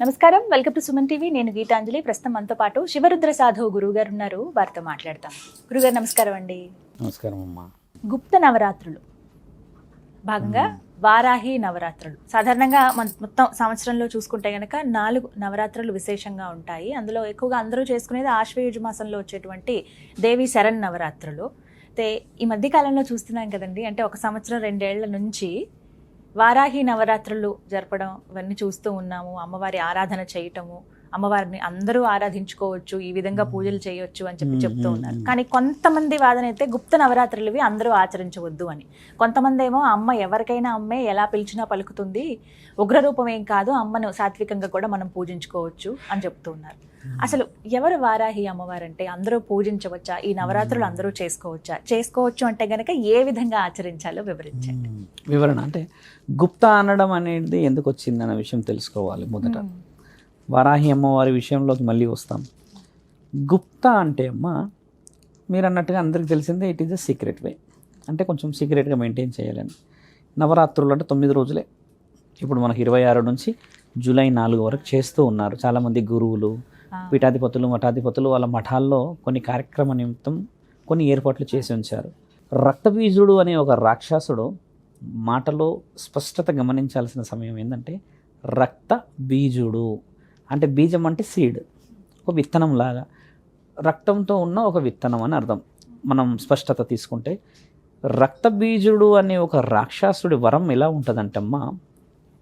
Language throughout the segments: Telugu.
నమస్కారం. Welcome to Suman TV. నేను గీతాంజలి. ప్రస్తుతం మనతో పాటు శివరుద్ర సాధువు గురువు గారు ఉన్నారు. వారితో మాట్లాడతాం. గురుగారు నమస్కారం అండి. నమస్కారం అమ్మా. గుప్త నవరాత్రులు. భాగంగా వారాహి నవరాత్రులు. సాధారణంగా మన మొత్తం సంవత్సరంలో చూసుకుంటే గనక నాలుగు నవరాత్రులు విశేషంగా ఉంటాయి. అందులో ఎక్కువగా అందరూ చేసుకునేది ఆశ్వయుజ మాసంలో వచ్చేటువంటి దేవి శరణ్ నవరాత్రులు. అయితే ఈ మధ్య కాలంలో చూస్తున్నాం కదండి. అంటే ఒక సంవత్సరం రెండేళ్ళ నుంచి వారాహి నవరాత్రులు జరపడం ఇవన్నీ చూస్తూ ఉన్నాము అమ్మవారి ఆరాధన చేయటము అమ్మవారిని అందరూ ఆరాధించుకోవచ్చు ఈ విధంగా పూజలు చేయొచ్చు అని చెప్పి చెప్తూ ఉన్నారు. కానీ కొంతమంది వాదన అయితే గుప్త నవరాత్రులు ఇవి అందరూ ఆచరించవద్దు అని. కొంతమంది ఏమో అమ్మ ఎవరికైనా అమ్మే ఎలా పిలిచినా పలుకుతుంది ఉగ్రరూపం ఏం కాదు అమ్మను సాత్వికంగా కూడా మనం పూజించుకోవచ్చు అని చెప్తూ ఉన్నారు. అసలు ఎవరు వారాహి అమ్మవారంటే అందరూ పూజించవచ్చా? ఈ నవరాత్రులు అందరూ చేసుకోవచ్చా? చేసుకోవచ్చు అంటే గనక ఏ విధంగా ఆచరించాలో వివరించండి. వివరణ అంటే గుప్తా అనడం అనేది ఎందుకు వచ్చింది అన్న విషయం తెలుసుకోవాలి మొదట. వారాహి అమ్మవారి విషయంలోకి మళ్ళీ వస్తాం. గుప్తా అంటే అమ్మ మీరు అన్నట్టుగా అందరికీ తెలిసిందే it is a secret way అంటే కొంచెం సీక్రెట్గా మెయింటైన్ చేయాలని. నవరాత్రులు అంటే తొమ్మిది రోజులే. ఇప్పుడు మనకి ఇరవై ఆరు నుంచి జూలై నాలుగు వరకు చేస్తూ ఉన్నారు. చాలామంది గురువులు. పీఠాధిపతులు మఠాధిపతులు వాళ్ళ మఠాల్లో కొన్ని కార్యక్రమ నిమిత్తం కొన్ని ఏర్పాట్లు చేసి ఉంచారు. రక్తబీజుడు అనే ఒక రాక్షసుడు మాటలో స్పష్టత గమనించాల్సిన సమయం ఏంటంటే రక్త బీజుడు అంటే బీజం అంటే సీడ్ ఒక విత్తనం లాగా. రక్తంతో ఉన్న ఒక విత్తనం అని అర్థం. మనం స్పష్టత తీసుకుంటే రక్తబీజుడు అనే ఒక రాక్షసుడి వరం ఎలా ఉంటుందంటే అమ్మ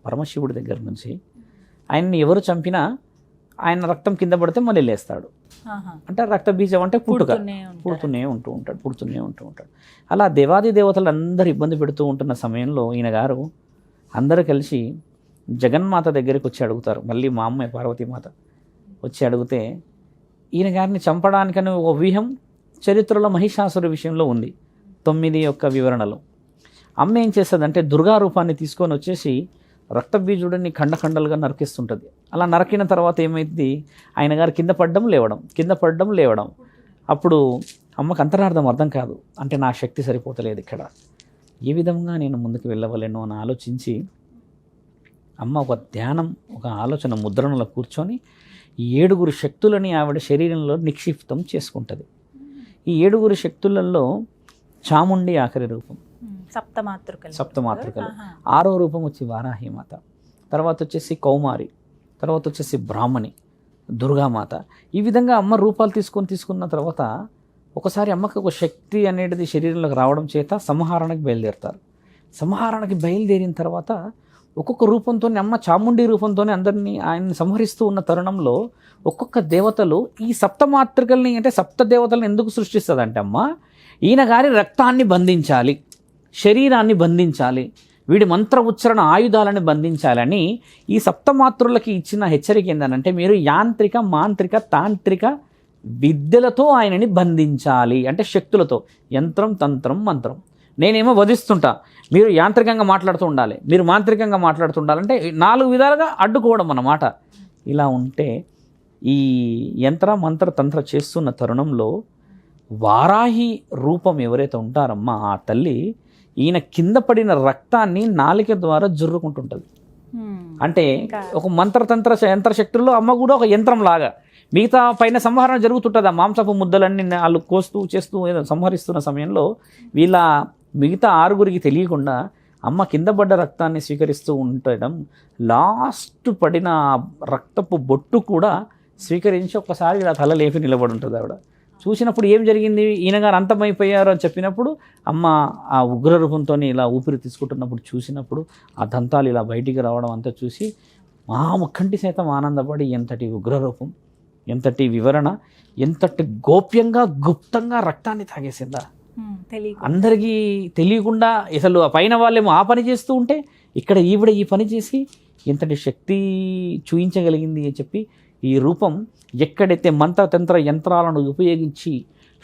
పరమశివుడి దగ్గర నుంచి. ఆయన్ని ఎవరు చంపినా ఆయన రక్తం కింద పడితే మళ్ళీ లేస్తాడు. అంటే రక్త బీజం అంటే పుట్టుక. పుడుతూనే ఉంటూ ఉంటాడు పుడుతూనే ఉంటూ ఉంటాడు. అలా దేవాది దేవతలు అందరూ ఇబ్బంది పెడుతూ ఉంటున్న సమయంలో ఈయన గారు అందరూ కలిసి జగన్మాత దగ్గరికి వచ్చి అడుగుతారు. మళ్ళీ మా అమ్మాయి పార్వతీమాత వచ్చి అడిగితే ఈయన గారిని చంపడానికని ఒక వ్యూహం చరిత్రలో మహిషాసుర విషయంలో ఉంది. తొమ్మిది యొక్క వివరణలో. అమ్మ ఏం చేస్తుందంటే దుర్గా రూపాన్ని తీసుకొని వచ్చేసి రక్తబీజుడిని ఖండఖండలుగా నరికిస్తుంటుంది. అలా నరకిన తర్వాత ఏమైంది ఆయన గారు కింద పడ్డం లేవడం. కింద పడ్డం లేవడం. అప్పుడు అమ్మకు అంతరార్థం అర్థం కాదు. అంటే నా శక్తి సరిపోతలేదు ఇక్కడ. ఏ విధంగా నేను ముందుకు వెళ్ళవలేను అని ఆలోచించి అమ్మ ఒక ధ్యానం ఒక ఆలోచన ముద్రణలో కూర్చొని ఈ ఏడుగురు శక్తులని ఆవిడ శరీరంలో నిక్షిప్తం చేసుకుంటుంది. ఈ ఏడుగురు శక్తులలో చాముండి ఆఖరి రూపం. సప్తమాతృకలు. సప్తమాతృకలు. ఆరో రూపం వచ్చి వారాహిమాత. తర్వాత వచ్చేసి కౌమారి. తర్వాత వచ్చేసి బ్రాహ్మణి. దుర్గామాత. ఈ విధంగా అమ్మ రూపాలు తీసుకొని తీసుకున్న తర్వాత ఒకసారి అమ్మకి ఒక శక్తి అనేది శరీరంలోకి రావడం చేత సంహారణకి బయలుదేరుతారు. సంహారణకి బయలుదేరిన తర్వాత ఒక్కొక్క రూపంతో అమ్మ చాముండి రూపంతోనే అందరినీ ఆయన్ని సంహరిస్తూ ఉన్న తరుణంలో ఒక్కొక్క దేవతలు ఈ సప్తమాతృకల్ని అంటే సప్త దేవతలను ఎందుకు సృష్టిస్తుందంటే అమ్మ ఈయన గారి రక్తాన్ని బంధించాలి శరీరాన్ని బంధించాలి వీడి మంత్ర ఉచ్చరణ ఆయుధాలను బంధించాలని ఈ సప్తమాతృలకి ఇచ్చిన హెచ్చరిక ఏంటంటే మీరు యాంత్రిక మాంత్రిక తాంత్రిక విద్యలతో ఆయనని బంధించాలి అంటే శక్తులతో యంత్రం తంత్రం మంత్రం. నేనేమో వధిస్తుంటా మీరు యాంత్రికంగా మాట్లాడుతూ ఉండాలి. మీరు మాంత్రికంగా మాట్లాడుతూ ఉండాలంటే నాలుగు విధాలుగా అడ్డుకోవడం అన్నమాట. ఇలా ఉంటే ఈ యంత్ర మంత్ర తంత్ర చేస్తున్న తరుణంలో వారాహి రూపం ఎవరైతే ఉంటారమ్మా ఆ తల్లి ఈయన కింద పడిన రక్తాన్ని నాలిక ద్వారా జుర్రుకుంటుంటుంది. అంటే ఒక మంత్రతంత్ర యంత్ర శక్తుల్లో అమ్మ కూడా ఒక యంత్రం లాగా మిగతా పైన సంహరణ జరుగుతుంటుంది. ఆ మాంసపు ముద్దలన్నీ వాళ్ళు కోస్తూ చేస్తూ ఏదో సంహరిస్తున్న సమయంలో వీళ్ళ మిగతా ఆరుగురికి తెలియకుండా అమ్మ కింద పడ్డ రక్తాన్ని స్వీకరిస్తూ ఉండడం లాస్ట్ పడిన రక్తపు బొట్టు కూడా స్వీకరించి ఒక్కసారి ఇలా తల లేపి నిలబడి ఉంటుంది ఆవిడ. చూసినప్పుడు ఏం జరిగింది? ఈయన గారు అంతమైపోయారు అని చెప్పినప్పుడు అమ్మ ఆ ఉగ్ర రూపంతో ఇలా ఊపిరి తీసుకుంటున్నప్పుడు చూసినప్పుడు ఆ దంతాలు ఇలా బయటికి రావడం అంతా చూసి మా ముఖంటి సైతం ఆనందపడి ఎంతటి ఉగ్రరూపం ఎంతటి వివరణ ఎంతటి గోప్యంగా గుప్తంగా రక్తాన్ని తాగేసిందా? అందరికీ తెలియకుండా అసలు ఆ పైన వాళ్ళేమో ఆ పని చేస్తూ ఉంటే ఇక్కడ ఈవిడ ఈ పని చేసి ఇంతటి శక్తి చూయించగలిగింది అని చెప్పి ఈ రూపం ఎక్కడైతే మంత్రతంత్ర యంత్రాలను ఉపయోగించి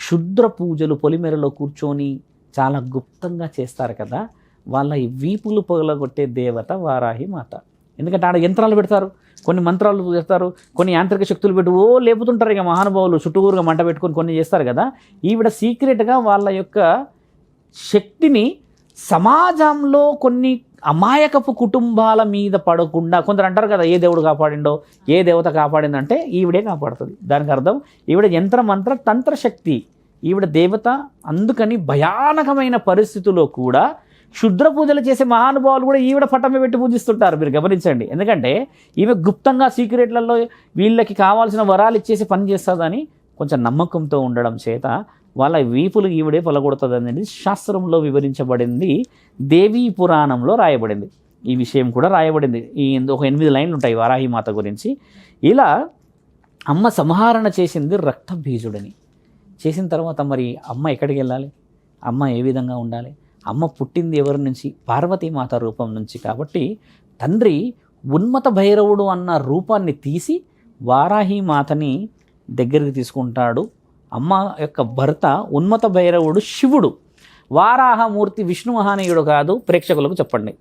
క్షుద్ర పూజలు పొలిమేరలో కూర్చొని చాలా గుప్తంగా చేస్తారు కదా వాళ్ళ ఈ వీపులు పొగలగొట్టే దేవత వారాహి మాత. ఎందుకంటే ఆడ యంత్రాలు పెడతారు కొన్ని మంత్రాలు చేస్తారు కొన్ని యాంత్రిక శక్తులు పెట్టి ఓ లేపుతుంటారు ఇక మహానుభావులు చుట్టూరుగా మంట పెట్టుకొని కొన్ని చేస్తారు కదా. ఈవిడ సీక్రెట్గా వాళ్ళ యొక్క శక్తిని సమాజంలో కొన్ని అమాయకపు కుటుంబాల మీద పడకుండా కొందరు అంటారు కదా ఏ దేవుడు కాపాడిండో ఏ దేవత కాపాడిందంటే ఈవిడే కాపాడుతుంది. దానికి అర్థం ఈవిడ యంత్ర మంత్ర తంత్ర శక్తి ఈవిడ దేవత అందుకని భయానకమైన పరిస్థితుల్లో కూడా క్షుద్ర పూజలు చేసే మహానుభావులు కూడా ఈవిడ పట్టమే పెట్టి పూజిస్తుంటారు. మీరు గమనించండి. ఎందుకంటే ఈమె గుప్తంగా సీక్రెట్లలో వీళ్ళకి కావాల్సిన వరాలు ఇచ్చేసి పని చేస్తుందని కొంచెం నమ్మకంతో ఉండడం చేత వాళ్ళ వీపులు ఈవిడే పొలగొడుతుంది అనేది శాస్త్రంలో వివరించబడింది. దేవీ పురాణంలో రాయబడింది. ఈ విషయం కూడా రాయబడింది. ఈ ఒక ఎనిమిది లైన్లు ఉంటాయి వారాహి మాత గురించి. ఇలా అమ్మ సంహరణ చేసింది రక్త బీజుడని చేసిన తర్వాత మరి అమ్మ ఎక్కడికి వెళ్ళాలి? అమ్మ ఏ విధంగా ఉండాలి? అమ్మ పుట్టింది ఎవరి నుంచి? పార్వతీమాత రూపం నుంచి. కాబట్టి తండ్రి ఉన్మత భైరవుడు అన్న రూపాన్ని తీసి వారాహి మాతని దగ్గరికి తీసుకుంటాడు. అమ్మ యొక్క భర్త ఉన్మత భైరవుడు శివుడు. వారాహమూర్తి విష్ణు మహానీయుడు కాదు ప్రేక్షకులకు చెప్పండి.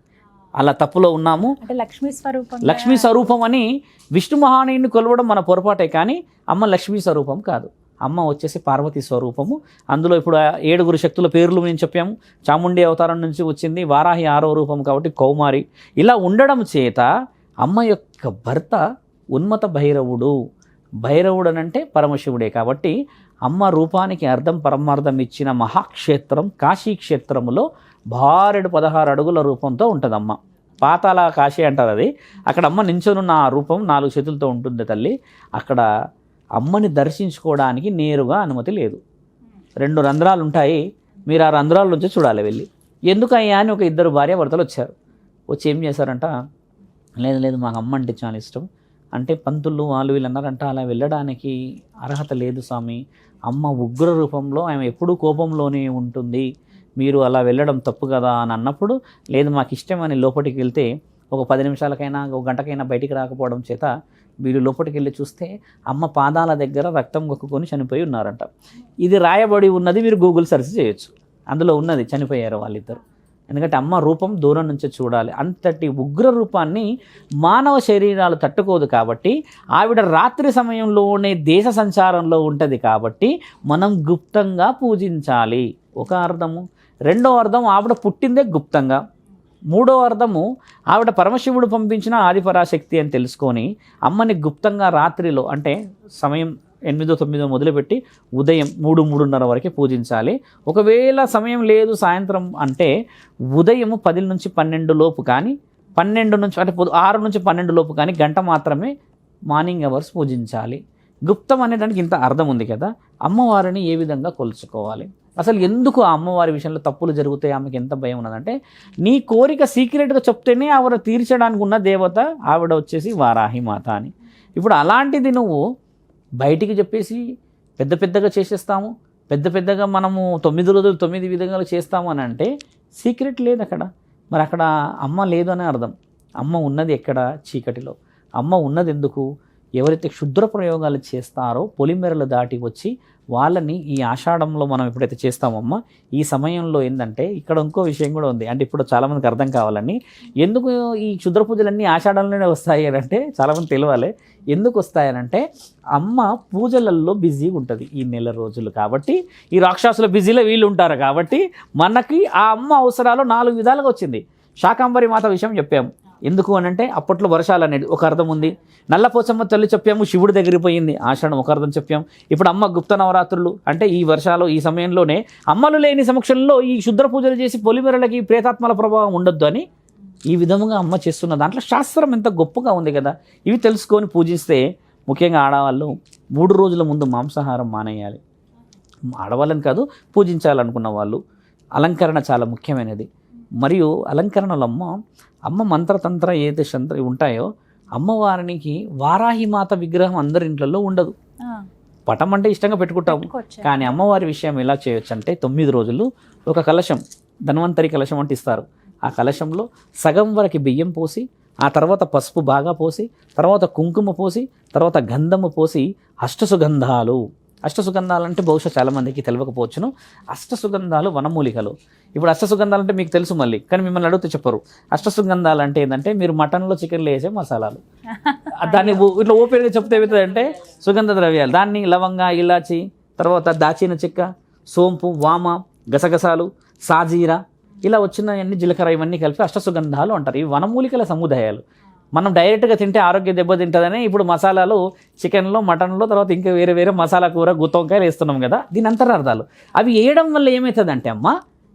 అలా తప్పులో ఉన్నాము. అంటే లక్ష్మీ స్వరూపం లక్ష్మీ స్వరూపం అని విష్ణు మహానీయుని కొలవడం మన పొరపాటే కానీ అమ్మ లక్ష్మీ స్వరూపం కాదు. అమ్మ వచ్చేసి పార్వతీ స్వరూపము. అందులో ఇప్పుడు ఏడుగురు శక్తుల పేర్లు మేము చెప్పాము. చాముండి అవతారం నుంచి వచ్చింది వారాహి ఆరో రూపం కాబట్టి కౌమారి. ఇలా ఉండడం చేత అమ్మ యొక్క భర్త ఉన్మత భైరవుడు. భైరవుడు అనంటే పరమశివుడే కాబట్టి అమ్మ రూపానికి అర్థం పరమార్థం ఇచ్చిన మహాక్షేత్రం కాశీ క్షేత్రములో భారెడు పదహారు అడుగుల రూపంతో ఉంటుంది అమ్మ పాతాల కాశీ అంటారు అది. అక్కడ అమ్మ నించొనున్న ఆ రూపం నాలుగు చేతులతో ఉంటుంది తల్లి. అక్కడ అమ్మని దర్శించుకోవడానికి నేరుగా అనుమతి లేదు. రెండు రంధ్రాలు ఉంటాయి. మీరు ఆ రంధ్రాల నుంచి చూడాలి వెళ్ళి. ఎందుకయ్యా అని ఒక ఇద్దరు భార్యాభర్తలు వచ్చారు. వచ్చి ఏం చేశారంట? లేదు లేదు మాకు అమ్మ అంటే చాలా ఇష్టం. అంటే పంతులు వాళ్ళు వీళ్ళు అన్నారంట అలా వెళ్ళడానికి అర్హత లేదు స్వామి. అమ్మ ఉగ్ర రూపంలో ఆమె ఎప్పుడూ కోపంలోనే ఉంటుంది. మీరు అలా వెళ్ళడం తప్పు కదా అని అన్నప్పుడు లేదు మాకు ఇష్టం అని లోపలికి వెళ్తే ఒక పది నిమిషాలకైనా ఒక గంటకైనా బయటికి రాకపోవడం చేత వీళ్ళు లోపలికి వెళ్ళి చూస్తే అమ్మ పాదాల దగ్గర రక్తం కొక్కుకొని చనిపోయి ఉన్నారంట. ఇది రాయబడి ఉన్నది మీరు గూగుల్ సెర్చ్ చేయొచ్చు. అందులో ఉన్నది చనిపోయారు వాళ్ళిద్దరు. ఎందుకంటే అమ్మ రూపం దూరం నుంచి చూడాలి. అంతటి ఉగ్ర రూపాన్ని మానవ శరీరాలు తట్టుకోదు కాబట్టి ఆవిడ రాత్రి సమయంలోనే దేశ సంచారంలో ఉంటుంది కాబట్టి మనం గుప్తంగా పూజించాలి. ఒక అర్థము. రెండో అర్థం ఆవిడ పుట్టిందే గుప్తంగా. మూడో అర్థము ఆవిడ పరమశివుడు పంపించిన ఆదిపరాశక్తి అని తెలుసుకొని అమ్మని గుప్తంగా రాత్రిలో అంటే సమయం ఎనిమిదో తొమ్మిదో మొదలుపెట్టి ఉదయం మూడు మూడున్నర వరకు పూజించాలి. ఒకవేళ సమయం లేదు సాయంత్రం అంటే ఉదయం పది నుంచి పన్నెండు లోపు కానీ పన్నెండు నుంచి అంటే ఆరు నుంచి పన్నెండు లోపు కానీ గంట మాత్రమే మార్నింగ్ అవర్స్ పూజించాలి. గుప్తం అనేదానికి ఇంత అర్థం ఉంది కదా అమ్మవారిని ఏ విధంగా కొలుచుకోవాలి? అసలు ఎందుకు ఆ అమ్మవారి విషయంలో తప్పులు జరుగుతాయి? ఆమెకి ఎంత భయం ఉన్నదంటే నీ కోరిక సీక్రెట్గా చెప్తేనే ఆవిడ తీర్చడానికి ఉన్న దేవత ఆవిడ వచ్చేసి వారాహి మాత అని. ఇప్పుడు అలాంటిది నువ్వు బయటికి చెప్పేసి పెద్ద పెద్దగా చేసేస్తాము పెద్ద పెద్దగా మనము తొమ్మిది రోజులు తొమ్మిది విధంగా చేస్తాము అని అంటే సీక్రెట్ లేదు అక్కడ. మరి అక్కడ అమ్మ లేదు అనే అర్థం. అమ్మ ఉన్నది ఎక్కడ? చీకటిలో. అమ్మ ఉన్నది ఎందుకు? ఎవరైతే క్షుద్ర ప్రయోగాలు చేస్తారో పొలిమెరలు దాటి వచ్చి వాళ్ళని ఈ ఆషాఢంలో మనం ఎప్పుడైతే చేస్తామమ్మా ఈ సమయంలో ఏంటంటే ఇక్కడ ఇంకో విషయం కూడా ఉంది. అంటే ఇప్పుడు చాలామందికి అర్థం కావాలని. ఎందుకు ఈ క్షుద్ర పూజలన్నీ ఆషాఢంలోనే వస్తాయి అని అంటే చాలామంది తెలియాలి ఎందుకు వస్తాయనంటే అమ్మ పూజలలో బిజీగా ఉంటుంది ఈ నెల రోజులు కాబట్టి ఈ రాక్షసుల బిజీలో వీళ్ళు ఉంటారు కాబట్టి మనకి ఆ అమ్మ అవసరాలు నాలుగు విధాలుగా వచ్చింది. శాకాంబరి మాత విషయం చెప్పాము. ఎందుకు అని అంటే అప్పట్లో వర్షాలు అనేది ఒక అర్థం ఉంది. నల్లపోచమ్మ తల్లి చెప్పాము శివుడి దగ్గరికి పోయింది. ఆషాఢం ఒక అర్థం చెప్పాము ఇప్పుడు అమ్మ గుప్త నవరాత్రులు అంటే ఈ వర్షాలు ఈ సమయంలోనే అమ్మలు లేని సమక్షంలో ఈ శుద్ర పూజలు చేసి పొలిమెరలకి ప్రేతాత్మల ప్రభావం ఉండొద్దు అని ఈ విధముగా అమ్మ చేస్తున్న దాంట్లో శాస్త్రం ఎంత గొప్పగా ఉంది కదా. ఇవి తెలుసుకొని పూజిస్తే ముఖ్యంగా ఆడవాళ్ళు మూడు రోజుల ముందు మాంసాహారం మానేయాలి. ఆడవాళ్ళని కాదు పూజించాలనుకున్న వాళ్ళు. అలంకరణ చాలా ముఖ్యమైనది. మరియు అలంకరణలు అమ్మ మంత్రతంత్ర ఏదైతే శంత్ర ఉంటాయో అమ్మవారికి వారాహి మాత విగ్రహం అందరి ఇంట్లో ఉండదు. పటం అంటే ఇష్టంగా పెట్టుకుంటాము. కానీ అమ్మవారి విషయం ఎలా చేయొచ్చు అంటే తొమ్మిది రోజులు ఒక కలశం ధన్వంతరి కలశం అంటే ఇస్తారు. ఆ కలశంలో సగం వరకు బియ్యం పోసి ఆ తర్వాత పసుపు బాగా పోసి తర్వాత కుంకుమ పోసి తర్వాత గంధము పోసి అష్టసుగంధాలు అష్టసుగంధాలు అంటే బహుశా చాలామందికి తెలియకపోవచ్చును అష్టసుగంధాలు వనమూలికలు. ఇప్పుడు అష్టసుగంధాలు అంటే మీకు తెలుసు మళ్ళీ కానీ మిమ్మల్ని అడిగితే చెప్పరు. అష్టసుగంధాలు అంటే ఏంటంటే మీరు మటన్లో చికెన్లో వేసే మసాలాలు. దాన్ని ఇట్లా ఓపెన్గా చెప్తే ఏమవుతుందంటే సుగంధ ద్రవ్యాలు. దాన్ని లవంగ ఇలాచి తర్వాత దాచిన చెక్క సోంపు వామ గసగసాలు సాజీర ఇలా వచ్చిన అన్ని జీలకర్ర ఇవన్నీ కలిపి అష్టసుగంధాలు అంటారు. ఇవి వనమూలికల సముదాయాలు. మనం డైరెక్ట్గా తింటే ఆరోగ్య దెబ్బతింటుందని ఇప్పుడు మసాలాలు చికెన్లో మటన్లో తర్వాత ఇంకా వేరే వేరే మసాలా కూర గుత్తొంకాయలు వేస్తున్నాం కదా దీని అంతరార్థాలు. అవి వేయడం వల్ల ఏమవుతుందంటే అమ్మ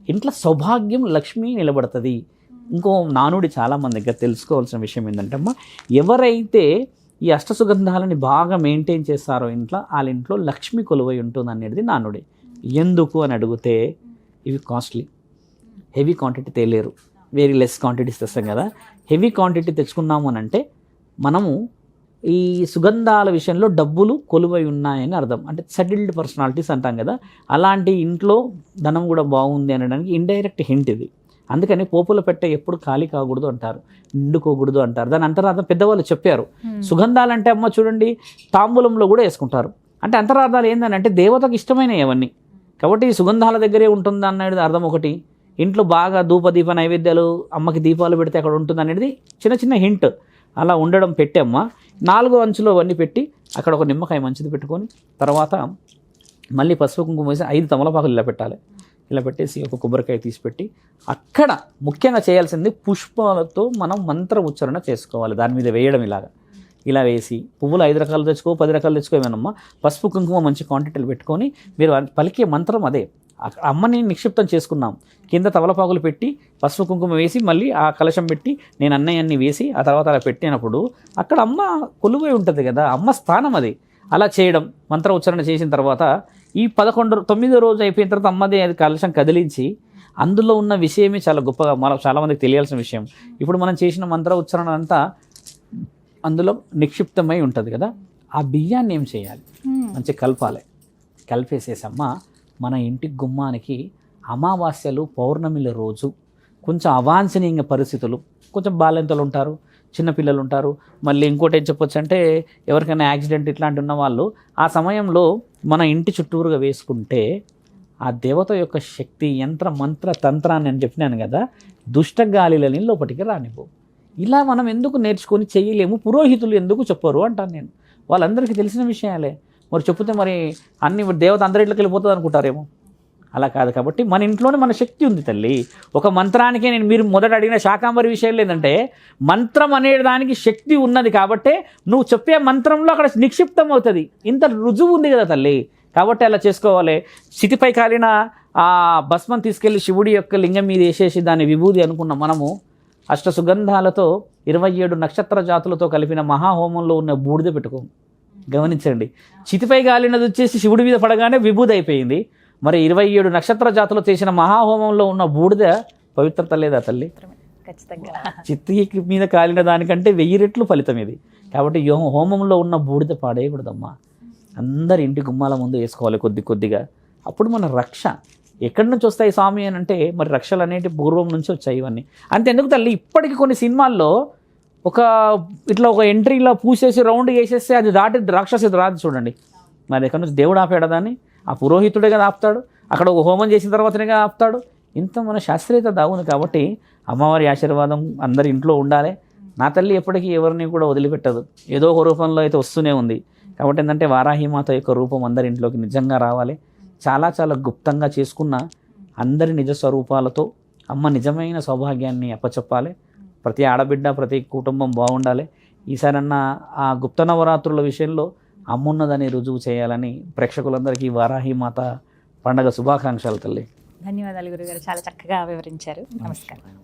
ఇంట్లో సౌభాగ్యం లక్ష్మి నిలబడుతుంది. ఇంకో నానుడి చాలామంది దగ్గర తెలుసుకోవాల్సిన విషయం ఏంటంటే అమ్మ ఎవరైతే ఈ అష్టసుగంధాలని బాగా మెయింటైన్ చేస్తారో ఇంట్లో వాళ్ళ ఇంట్లో లక్ష్మి కొలువై ఉంటుంది అనేది నానుడి. ఎందుకు అని అడిగితే ఇవి కాస్ట్లీ హెవీ క్వాంటిటీ తేలేరు. వెరీ లెస్ క్వాంటిటీస్ తెస్తాం కదా. హెవీ క్వాంటిటీ తెచ్చుకున్నాము అని అంటే మనము ఈ సుగంధాల విషయంలో డబ్బులు కొలువై ఉన్నాయని అర్థం. అంటే సెటిల్డ్ పర్సనాలిటీస్ అంటాం కదా. అలాంటి ఇంట్లో ధనం కూడా బాగుంది అనడానికి ఇండైరెక్ట్ హింట్ ఇది. అందుకని పోపుల పెట్టె ఎప్పుడు ఖాళీ కాకూడదు అంటారు. నిండుకోకూడదు అంటారు. దాని అంతరార్థం పెద్దవాళ్ళు చెప్పారు. సుగంధాలు అంటే అమ్మ చూడండి తాంబూలంలో కూడా వేసుకుంటారు. అంటే అంతరార్థాలు ఏందని అంటే దేవతకు ఇష్టమైనవి అవన్నీ. కాబట్టి ఈ సుగంధాల దగ్గరే ఉంటుంది అనేది అర్థం ఒకటి. ఇంట్లో బాగా ధూప దీప నైవేద్యాలు అమ్మకి దీపాలు పెడితే అక్కడ ఉంటుంది అనేది చిన్న చిన్న హింట్. అలా ఉండడం పెట్టమ్మా నాలుగో అంచులో అవన్నీ పెట్టి అక్కడ ఒక నిమ్మకాయ మంచిది పెట్టుకొని తర్వాత మళ్ళీ పసుపు కుంకుమ వేసి ఐదు తమలపాకులు ఇలా పెట్టాలి. ఇలా పెట్టేసి ఒక కొబ్బరికాయ తీసిపెట్టి అక్కడ ముఖ్యంగా చేయాల్సింది పుష్పాలతో మనం మంత్ర ఉచ్చారణ చేసుకోవాలి. దాని మీద వేయడం ఇలాగా. ఇలా వేసి పువ్వులు ఐదు రకాలు తెచ్చుకో పది రకాలు తెచ్చుకో ఏమేనమ్మా పసుపు కుంకుమ మంచి క్వాంటిటీలు పెట్టుకొని మీరు పలికే మంత్రం అదే. అమ్మని నిక్షిప్తం చేసుకున్నాం. కింద తవలపాకులు పెట్టి పసుపు కుంకుమ వేసి మళ్ళీ ఆ కలశం పెట్టి నేను అన్నయ్యన్ని వేసి ఆ తర్వాత అలా పెట్టినప్పుడు అక్కడ అమ్మ కొలువై ఉంటుంది కదా అమ్మ స్థానం అది. అలా చేయడం మంత్ర ఉచ్చారణ చేసిన తర్వాత ఈ పదకొండు తొమ్మిదో రోజు అయిపోయిన తర్వాత అమ్మది అది కలశం కదిలించి అందులో ఉన్న విషయమే చాలా గొప్పగా మన చాలామందికి తెలియాల్సిన విషయం. ఇప్పుడు మనం చేసిన మంత్ర ఉచ్చారణ అంతా అందులో నిక్షిప్తమై ఉంటుంది కదా ఆ బియ్యాన్ని ఏం చేయాలి? మంచి కలపాలి. కలిపేసేసమ్మ మన ఇంటి గుమ్మానికి అమావాస్యలు పౌర్ణమిల రోజు. కొంచెం అవాంఛనీయ పరిస్థితులు. కొంచెం బాలింతలు ఉంటారు చిన్నపిల్లలు ఉంటారు. మళ్ళీ ఇంకోటి ఏం చెప్పొచ్చు అంటే ఎవరికైనా యాక్సిడెంట్ ఇట్లాంటి ఉన్న వాళ్ళు ఆ సమయంలో మన ఇంటి చుట్టూరుగా వేసుకుంటే ఆ దేవత యొక్క శక్తి యంత్ర మంత్ర తంత్రాన్ని అని చెప్పినాను కదా దుష్ట గాలిలని లోపలికి రానివ్వు ఇలా మనం ఎందుకు నేర్చుకొని చేయలేము? పురోహితులు ఎందుకు చెప్పరు? అంటాను నేను. వాళ్ళందరికీ తెలిసిన విషయాలే. మరి చెప్తే మరి అన్ని దేవత అందరిలోకి వెళ్ళిపోతుంది అనుకుంటారేమో. అలా కాదు కాబట్టి మన ఇంట్లోనే మన శక్తి ఉంది తల్లి. ఒక మంత్రానికే నేను మీరు మొదట అడిగిన శాకాంబరి విషయం ఏంటంటే మంత్రం అనే దానికి శక్తి ఉన్నది కాబట్టే నువ్వు చెప్పే మంత్రంలో అక్కడ నిక్షిప్తం అవుతుంది ఇంత రుజువు ఉంది కదా తల్లి. కాబట్టి అలా చేసుకోవాలి. చితిపై కాలిన ఆ భస్మం తీసుకెళ్ళి శివుడి యొక్క లింగం మీద వేసేసి దాన్ని విభూది అనుకున్న మనము అష్ట సుగంధాలతో ఇరవై ఏడు నక్షత్ర జాతులతో కలిపిన మహాహోమంలో ఉన్న బూడిద పెట్టుకోము. గమనించండి. చితిపై గాలినది వచ్చేసి శివుడి మీద పడగానే విభూది అయిపోయింది మరి ఇరవై ఏడు నక్షత్ర జాతులు చేసిన మహాహోమంలో ఉన్న బూడిద పవిత్రత లేదా తల్లి? ఖచ్చితంగా. చిత్తి మీద కాలిన దానికంటే వెయ్యి రెట్లు ఫలితం ఇది. కాబట్టి హోమంలో ఉన్న బూడిద పాడేయకూడదమ్మా. అందరి ఇంటి గుమ్మాల ముందు వేసుకోవాలి కొద్ది కొద్దిగా. అప్పుడు మన రక్ష. ఎక్కడి నుంచి వస్తాయి స్వామి అని అంటే మరి రక్షలు అనేటి పూర్వం నుంచి వచ్చాయి ఇవన్నీ. అంతెందుకు తల్లి? ఇప్పటికి కొన్ని సినిమాల్లో ఒక ఇట్లా ఒక ఎంట్రీలో పూసేసి రౌండ్ వేసేస్తే అది దాటి రాక్షసి రాదు చూడండి. మరి ఎక్కడి నుంచి దేవుడు ఆపాడు దాన్ని? ఆ పురోహితుడే కదా ఆపుతాడు. అక్కడ ఒక హోమం చేసిన తర్వాతనే కదా ఆపుతాడు. ఇంత మన శాస్త్రీయత దాగుంది కాబట్టి అమ్మవారి ఆశీర్వాదం అందరి ఇంట్లో ఉండాలి. నా తల్లి ఎప్పటికీ ఎవరిని కూడా వదిలిపెట్టదు. ఏదో ఒక రూపంలో అయితే వస్తూనే ఉంది. కాబట్టి ఏంటంటే వారాహిమాత యొక్క రూపం అందరి ఇంట్లోకి నిజంగా రావాలి. చాలా చాలా గుప్తంగా చేసుకున్న అందరి నిజ స్వరూపాలతో అమ్మ నిజమైన సౌభాగ్యాన్ని అప్పచెప్పాలి. ప్రతి ఆడబిడ్డ ప్రతి కుటుంబం బాగుండాలి. ఈసారన్నా ఆ గుప్త నవరాత్రుల విషయంలో అమ్మున్నదని రుజువు చేయాలని ప్రేక్షకులందరికీ వారాహిమాత పండగ శుభాకాంక్షలు తల్లి. ధన్యవాదాలు గురుగారు. చాలా చక్కగా వివరించారు. నమస్కారం.